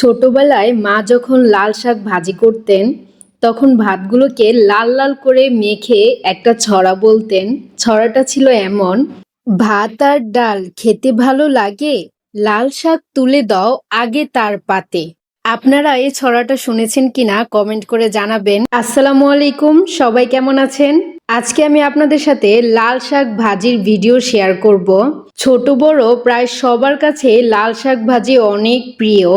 ছোটবেলায় মা যখন লাল শাক ভাজি করতেন, তখন ভাতগুলোকে লাল লাল করে মেখে একটা ছড়া বলতেন। ছড়াটা ছিল এমন, ভাত আর ডাল খেতে ভালো লাগে? লাল শাক তুলে দাও আগে তার পাতে। আপনারা এই ছড়াটা শুনেছেন কিনা কমেন্ট করে জানাবেন। আসসালামু আলাইকুম, সবাই কেমন আছেন? আজকে আমি আপনাদের সাথে লাল শাক ভাজির ভিডিও শেয়ার করব। ছোট বড় প্রায় সবার কাছে লাল শাক ভাজি অনেক প্রিয়।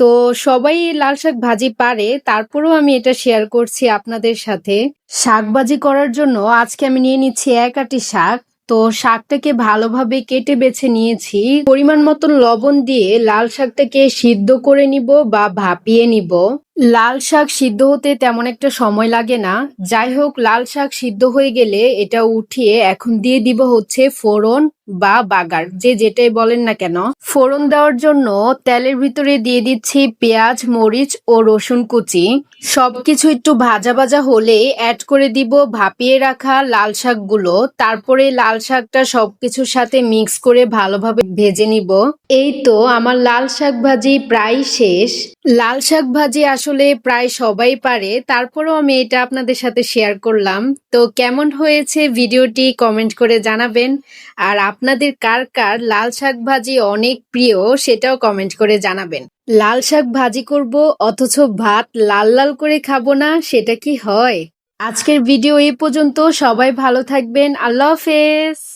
তো সবাই লাল শাক ভাজি পারে, তারপরেও আমি এটা শেয়ার করছি আপনাদের সাথে। শাক ভাজি করার জন্য আজকে আমি নিয়ে নিচ্ছি এক আটি শাক। তো শাকটাকে ভালোভাবে কেটে বেছে নিয়েছি। পরিমাণ মতন লবণ দিয়ে লাল শাকটাকে সিদ্ধ করে নিব বা ভাপিয়ে নিব। লাল শাক সিদ্ধ হতে তেমন একটা সময় লাগে না। যাই হোক লাল শাক সিদ্ধ হয়ে গেলে এটা উঠিয়ে এখন দিয়ে দিব হচ্ছে ফোড়ন বা বাগার, যে যেটাই বলেন না কেন। ফোড়ন দেওয়ার জন্য তেলের ভিতরে দিয়ে দিচ্ছি পেঁয়াজ, মরিচ ও রসুন কুচি। সবকিছু একটু ভাজা ভাজা হলে অ্যাড করে দিব ভাপিয়ে রাখা লাল শাকগুলো। তারপরে লাল শাকটা সবকিছুর সাথে মিক্স করে ভালোভাবে ভেজে নিব। এই তো আমার লাল শাক ভাজি প্রায় শেষ। লাল শাক ভাজি আসলে প্রায় সবাই পারে। তারপরেও আমি এটা আপনাদের সাথে শেয়ার করলাম। তো কেমন হয়েছে ভিডিওটি কমেন্ট করে জানাবেন। আর আপনাদের কার কার লাল শাক ভাজি অনেক প্রিয় সেটাও কমেন্ট করে জানাবেন। লাল শাক ভাজি করব অথচ ভাত লাল লাল করে খাব না, সেটা কি হয়? আজকের ভিডিও এই পর্যন্ত। সবাই ভালো থাকবেন। আল্লাহ হাফেজ।